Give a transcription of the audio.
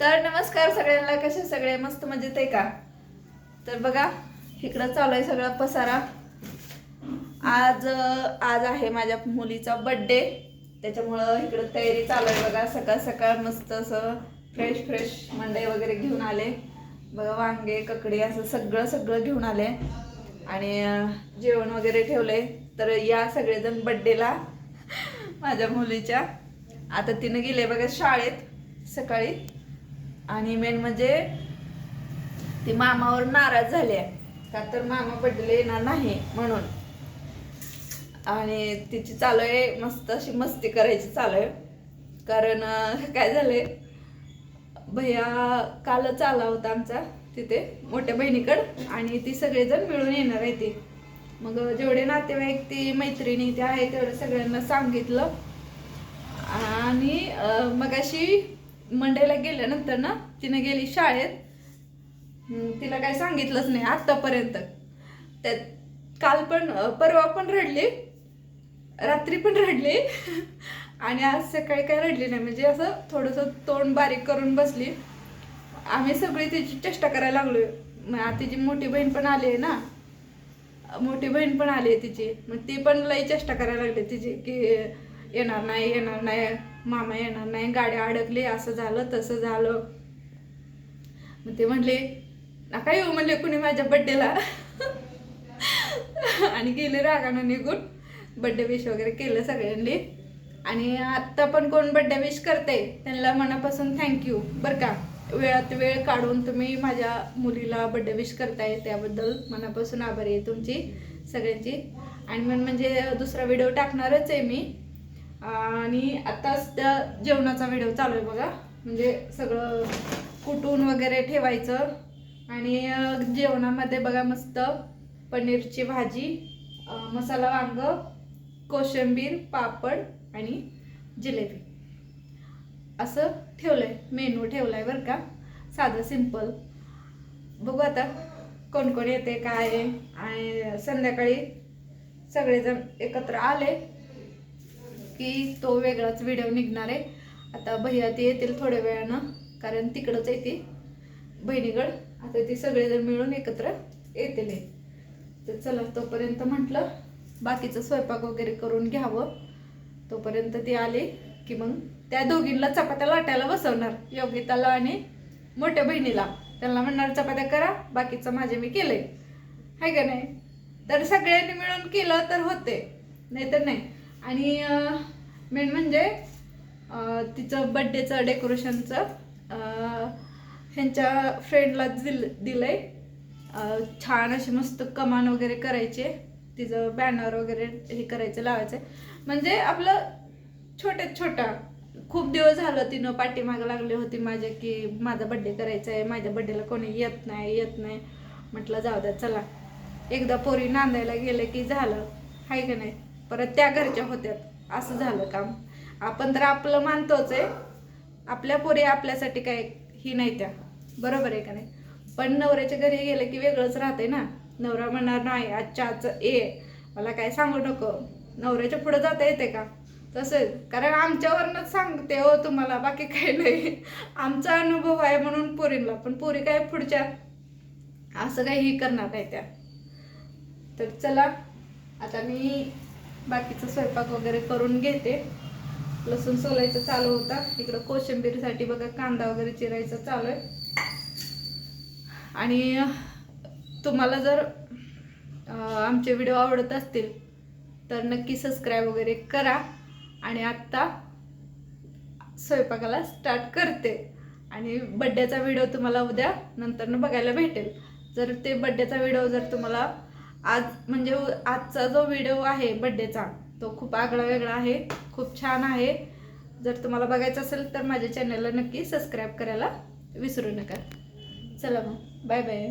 तर नमस्कार सगळ्यांना कसे सगळे? मस्त मजेत आहे का? तर बघा इकडं चालू आहे सगळा पसारा. आज आज आहे माझ्या मुलीचा बड्डे त्याच्यामुळं इकडं तयारी चालू आहे बघा. सकाळ सकाळ मस्त असं फ्रेश फ्रेश मंडई वगैरे घेऊन आले. बघा वांगे ककडी असं सगळं सगळं घेऊन आले. आणि जेवण वगैरे ठेवले तर या सगळेजण बड्डेला माझ्या मुलीच्या. आता तिनं गेले बघा शाळेत सकाळी. आणि मेन म्हणजे ती मामावर नाराज झाली. आहे का तर मामा पडले येणार नाही म्हणून. आणि तिची चालू आहे मस्त अशी मस्ती करायची चालू आहे. कारण काय झाले भैया कालच आला होता आमचा तिथे मोठ्या बहिणीकडं. आणि ती सगळेजण मिळून येणार आहे ती. मग जेवढे नातेवाईक ती मैत्रिणी ते आहे तेवढं सगळ्यांना सांगितलं. आणि मग अशी मंडईला गेल्यानंतर ना तिने गेली शाळेत. तिला काही सांगितलंच नाही आत्तापर्यंत त्यात काल पण परवा पण रडली. रात्री पण रडली. आणि आज सकाळी काय रडली नाही. म्हणजे असं थोडंसं तोंड बारीक करून बसली. आम्ही सगळी तिची चेष्टा करायला लागलो मग तिची मोठी बहीण पण आली आहे ना. मोठी बहीण पण आली आहे तिची. मग ती पण लई चेष्टा करायला लागली तिची की येणार नाही येणार नाही. मामा येणार नाही गाड्या अडकली असं झालं तसं झालं. मग ते म्हणले नका येऊ म्हणले कुणी माझ्या बड्डेला आणि गेले रागानं निघून. बड्डे विश वगैरे केलं सगळ्यांनी. आणि आत्ता पण कोण बड्डे विश करते त्यांना मनापासून थँक्यू बरं का वेळात वेळ काढून तुम्ही माझ्या मुलीला बड्डे विश करताय त्याबद्दल मनापासून आभारी आहे तुमची सगळ्यांची. आणि मग म्हणजे दुसरा व्हिडिओ टाकणारच आहे मी. आणि आत्ताच त्या जेवणाचा व्हिडिओ चालू आहे बघा. म्हणजे सगळं कुटून वगैरे ठेवायचं. आणि जेवणामध्ये बघा मस्त पनीरची भाजी मसाला वांग कोशिंबीर पापड आणि जिलेबी. असं ठेवलंय मेनू ठेवलाय बरं का. साधं सिंपल. बघू आता कोण कोण येते काय आहे. आणि संध्याकाळी सगळेजण एकत्र आले. की तो वेगळाच व्हिडिओ निघणार आहे. आता भैया ती येतील थोड्या वेळानं कारण तिकडंच येते बहिणीगड. आता ती सगळेजण मिळून एकत्र येतील तर चला तोपर्यंत म्हटलं बाकीचं स्वयंपाक वगैरे करून घ्यावं. तोपर्यंत ती आली की मग त्या दोघींना चपात्या लाटायला बसवणार योगिताला आणि मोठ्या बहिणीला. त्यांना म्हणणार चपात्या करा बाकीचं माझे मी केलंय. आहे का नाही? तर सगळ्यांनी मिळून केलं तर होते. नाही तर नाही. आणि मेन म्हणजे तिचं बड्डेचं डेकोरेशनचं ह्यांच्या फ्रेंडला दिल दिलंय. आहे छान अशी मस्त कमान वगैरे करायचे तिचं बॅनर वगैरे हे करायचं लावायचं म्हणजे आपलं छोट्यात छोटा. खूप दिवस झालं तिनं पाठीमागं लागली होती माझ्या की माझा बड्डे करायचा आहे माझ्या बड्डेला कोणी येत नाही येत नाही. म्हटलं जाऊ द्या चला. एकदा पोरी नांदायला गेले की झालं. आहे का नाही? परत त्या घरच्या होत्यात. असं झालं काम. आपण तर आपलं मानतोच आहे. आपल्या पोरी आपल्यासाठी काय ही नाही त्या. बरोबर आहे का नाही? पण नवऱ्याच्या घरी गेलं की वेगळंच राहते ना. नवरा म्हणणार नाही आजच्या आज ये. मला काय सांगू नको. नवऱ्याच्या पुढं जाता येते का? तसंच कारण आमच्यावरनंच सांगते हो तुम्हाला. बाकी काही नाही. आमचा अनुभव आहे म्हणून पोरींना. पण पोरी काय पुढच्या? असं काही करणार नाही त्या. तर चला. आता मी बाकीचा स्वयंपाक वगैरे करून घेते. लसूण सोलायचं चालू होता. इकडं कोशिंबीरसाठी बघा कांदा वगैरे चिरायचं चालू आहे. आणि तुम्हाला जर आमचे व्हिडिओ आवडत असतील तर नक्की सबस्क्राईब वगैरे करा. आणि आत्ता स्वयंपाकाला स्टार्ट करते. आणि बड्डेचा व्हिडिओ तुम्हाला उद्या नंतरनं बघायला भेटेल. जर ते बड्डेचा व्हिडिओ जर तुम्हाला आज म्हणजे आजचा जो व्हिडिओ आहे बड्डेचा तो खूप आगळा वेगळा आहे खूप छान आहे. जर तुम्हाला बघायचं असेल तर माझ्या चॅनलला नक्की सबस्क्राईब करायला विसरू नका. चला मग बाय बाय